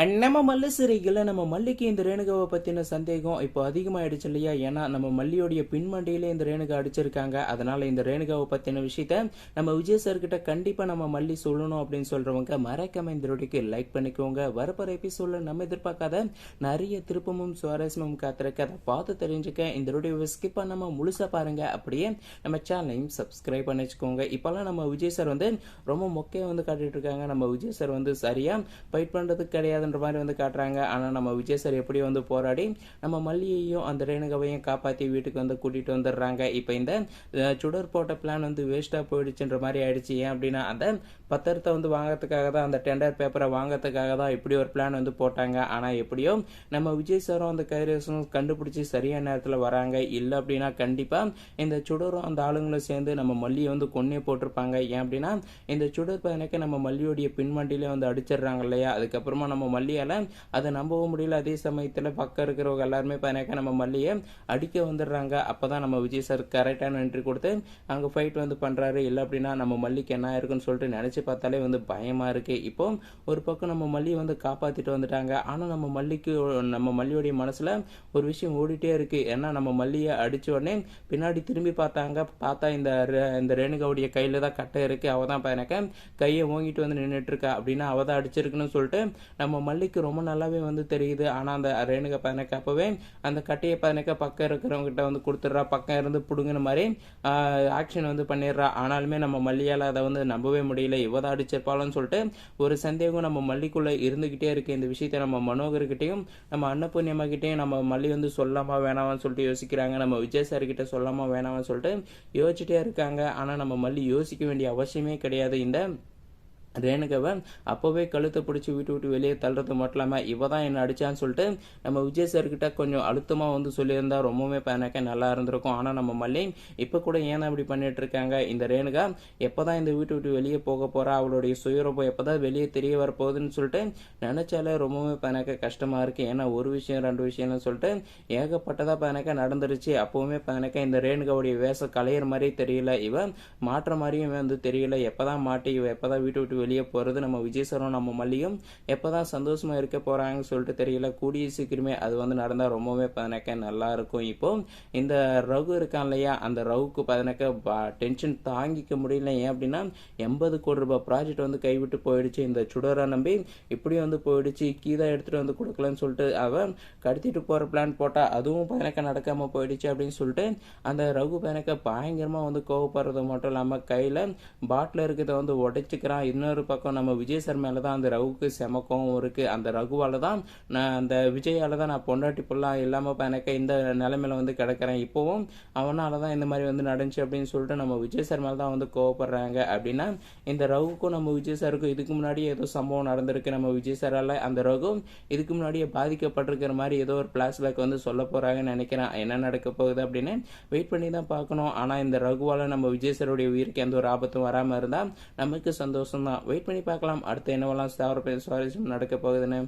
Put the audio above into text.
And நம்ம மல்லு சிறைகளில் நம்ம மல்லிக்கு இந்த ரேணுகாவை பற்றின சந்தேகம் இப்போ அதிகமாகிடுச்சு இல்லையா? ஏன்னா நம்ம மல்லியோடைய பின்மண்டியிலே இந்த ரேணுகா அடிச்சிருக்காங்க. அதனால இந்த ரேணுகாவை பற்றின விஷயத்த நம்ம விஜய் சார்கிட்ட கண்டிப்பாக நம்ம மல்லி சொல்லணும் அப்படின்னு சொல்கிறவங்க மறக்காம இந்த ரோடிக்கு லைக் பண்ணிக்கோங்க. வரப்போகிற எபிசோடில் நம்ம எதிர்பார்க்காத நிறைய திருப்பமும் சுவாரஸ்யமும் காத்திருக்க அதை பார்த்து தெரிஞ்சுக்க இந்த ரோடியை ஸ்கிப் பண்ணாமல் முழுசாக பாருங்க. அப்படியே நம்ம சேனலையும் சப்ஸ்கிரைப் பண்ணி வச்சுக்கோங்க. இப்போல்லாம் நம்ம விஜய் சார் வந்து ரொம்ப மொக்கையை வந்து காட்டிட்டு இருக்காங்க. நம்ம விஜய் சார் வந்து சரியாக ஃபைட் கிடையாது. கிடையாதுன்ற மாதிரி வந்து காட்டுறாங்க. ஆனால் நம்ம விஜய் சார் எப்படி வந்து போராடி நம்ம மல்லியையும் அந்த ரேணுகாவையும் காப்பாற்றி வீட்டுக்கு வந்து கூட்டிகிட்டு வந்துடுறாங்க. இப்போ இந்த சுடர் போட்ட பிளான் வந்து வேஸ்ட்டாக போயிடுச்சுன்ற மாதிரி ஆயிடுச்சு. ஏன் அப்படின்னா அந்த பத்திரத்தை வந்து வாங்கிறதுக்காக தான் அந்த டெண்டர் பேப்பரை வாங்கிறதுக்காக தான் இப்படி ஒரு பிளான் வந்து போட்டாங்க. ஆனால் எப்படியோ நம்ம விஜய் சாரும் அந்த கைரேசனும் கண்டுபிடிச்சி சரியான நேரத்தில் வராங்க. இல்லை அப்படின்னா கண்டிப்பாக இந்த சுடரும் அந்த ஆளுங்களும் சேர்ந்து நம்ம மல்லியை வந்து கொன்னே போட்டிருப்பாங்க. ஏன் அப்படின்னா இந்த சுடர் பையனுக்கு நம்ம மல்லியோடைய பின்வண்டியிலே வந்து அடிச்சிடுறாங்க இல்லையா? அதுக்கப்புறமா நம்ம மல்லியால் அதை நம்பவும் முடியல. அதே சமயத்தில் பக்கம் இருக்கிறவங்க எல்லாருமே பையனாக்க நம்ம மல்லியை அடிக்க வந்துடுறாங்க. அப்போ தான் நம்ம விஜய் சார் கரெக்டான என்ட்ரி கொடுத்து அங்கே ஃபைட் வந்து பண்ணுறாரு இல்லை அப்படின்னா நம்ம மல்லிக்கு என்ன இருக்குன்னு சொல்லிட்டு நினச்சி பார்த்தாலே வந்து பயமாக இருக்கு. இப்போ ஒரு பக்கம் நம்ம மல்லியை வந்து காப்பாற்றிட்டு வந்துட்டாங்க. ஆனால் நம்ம மல்லிக்கு நம்ம மல்லியோடைய மனசில் ஒரு விஷயம் ஓடிட்டே இருக்குது ஏன்னா நம்ம மல்லியை அடித்த உடனே பின்னாடி திரும்பி பார்த்தாங்க. பார்த்தா இந்த ரே- இந்த ரேணுகாவுடைய கையில் தான் கட்டை இருக்குது அவள் தான் எனக்கு கையை ஓங்கிட்டு வந்து நின்றுட்டு இருக்கா. அப்படின்னா அவள் தான் அடிச்சிருக்குன்னு சொல்லிட்டு நம்ம மல்லிக்கு ரொம்ப நல்லாவே வந்து தெரியுது. ஆனால் அந்த ரேணுகா பையனுக்கு அப்போவே அந்த கட்டையை பதினக்க பக்கம் இருக்கிறவங்ககிட்ட வந்து கொடுத்துட்றா பக்கம் இருந்து பிடுங்கின மாதிரி ஆக்ஷன் வந்து பண்ணிடுறா. ஆனாலுமே நம்ம மல்லியால் அதை வந்து நம்பவே முடியல. இவ தான் அடிச்சிருப்பாளன்னு சொல்லிட்டு ஒரு சந்தேகம் நம்ம மல்லிக்குள்ளே இருந்துக்கிட்டே இருக்கு. இந்த விஷயத்த நம்ம மனோகர்கிட்டையும் நம்ம அன்னபூர்ணியம்மா கிட்டேயும் நம்ம மல்லி வந்து சொல்லாமா வேணாமான்னு சொல்லிட்டு யோசிக்கிறாங்க. நம்ம விஜய் சார் கிட்ட சொல்லாமா வேணாமான்னு சொல்லிட்டு யோசிச்சுட்டே இருக்காங்க. ஆனால் நம்ம மல்லி யோசிக்க வேண்டிய அவசியமே கிடையாது. இந்த ரேணுகாவை அப்போவே கழுத்தை பிடிச்சி வீட்டு விட்டு வெளியே தள்ளுறது மட்டும் இல்லாமல் இவ தான் என்னை அடித்தான்னு சொல்லிட்டு நம்ம விஜய் சார்கிட்ட கொஞ்சம் அழுத்தமாக வந்து சொல்லியிருந்தா ரொம்பவுமே பயனாக்க நல்லா இருந்திருக்கும். ஆனால் நம்ம மல்லி இப்போ கூட ஏன் அப்படி பண்ணிட்டு இருக்காங்க? இந்த ரேணுகா எப்போ தான் இந்த வீட்டு விட்டு வெளியே போக போகிறா அவளுடைய சுயரூபம் எப்போ தான் வெளியே தெரிய வரப்போகுதுன்னு சொல்லிட்டு நினச்சாலே ரொம்பவுமே பயனாக்க கஷ்டமாக இருக்குது ஏன்னா ஒரு விஷயம் ரெண்டு விஷயம்னு சொல்லிட்டு ஏகப்பட்டதாக பயனாக்க நடந்துருச்சு. அப்போவுமே பயனாக்க இந்த ரேணுகாவுடைய வேஷம் கலையிற மாதிரி தெரியல. இவன் மாற்ற மாதிரியும் வந்து தெரியல. எப்பதான் மாட்டி இவ எப்பதான் வீட்டு விட்டு வெளியே போகிறது நம்ம விஜய் சாரும் நம்ம மல்லியும் எப்போ தான் சந்தோஷமாக இருக்க போகிறாங்கன்னு சொல்லிட்டு தெரியல. கூடிய சீக்கிரமே அது வந்து நடந்தால் ரொம்பவே பதினக்க நல்லா இருக்கும். இப்போ இந்த ரகு இருக்கான் இல்லையா? அந்த ரகுக்கு பதினக்க டென்ஷன் தாங்கிக்க முடியல. ஏன் அப்படின்னா எண்பது கோடி ரூபாய் ப்ராஜெக்ட் வந்து கைவிட்டு போயிடுச்சு. இந்த சுடரை நம்பி இப்படி வந்து போயிடுச்சு. கீதா எடுத்துட்டு வந்து கொடுக்கலன்னு சொல்லிட்டு அவன் கடத்திட்டு போகிற பிளான் போட்டால் அதுவும் பதினக்க நடக்காமல் போயிடுச்சு அப்படின்னு சொல்லிட்டு அந்த ரகு பதினக்க பயங்கரமாக வந்து கோவப்படுறது மட்டும் இல்லாமல் கையில் பாட்டில் இருக்கிறத வந்து உடைச்சிக்கிறான். இன்னும் இன்னொரு பக்கம் நம்ம விஜய் சார் மேலே தான் அந்த ரகுக்கு செமக்கவும் இருக்குது அந்த ரகுவால தான் நான் அந்த விஜயால தான் நான் பொண்டாட்டி புள்ளா இல்லாமல் எனக்கு இந்த நிலைமையில வந்து கிடக்கிறேன். இப்போவும் அவனால தான் இந்த மாதிரி வந்து நடந்துச்சு அப்படின்னு சொல்லிட்டு நம்ம விஜய் சார் மேலே தான் வந்து கோவப்படுறாங்க. அப்படின்னா இந்த ரகுக்கும் நம்ம விஜய் சாருக்கும் இதுக்கு முன்னாடி ஏதோ சம்பவம் நடந்திருக்கு. நம்ம விஜய் சாரால் அந்த ரகு இதுக்கு முன்னாடியே பாதிக்கப்பட்டிருக்கிற மாதிரி ஏதோ ஒரு பிளாஷ்பேக் வந்து சொல்ல போகிறாங்கன்னு நினைக்கிறேன். என்ன நடக்க போகுது அப்படின்னு வெயிட் பண்ணி தான் பார்க்கணும். ஆனால் இந்த ரகுவால் நம்ம விஜய் சாருடைய உயிருக்கு எந்த ஒரு ஆபத்தும் வராமல் இருந்தால் நமக்கு சந்தோஷம் தான் வெயிட் பண்ணி பார்க்கலாம். அடுத்து என்னவெல்லாம் சுவாரஸ்யம் நடக்க போகுதுன்னு.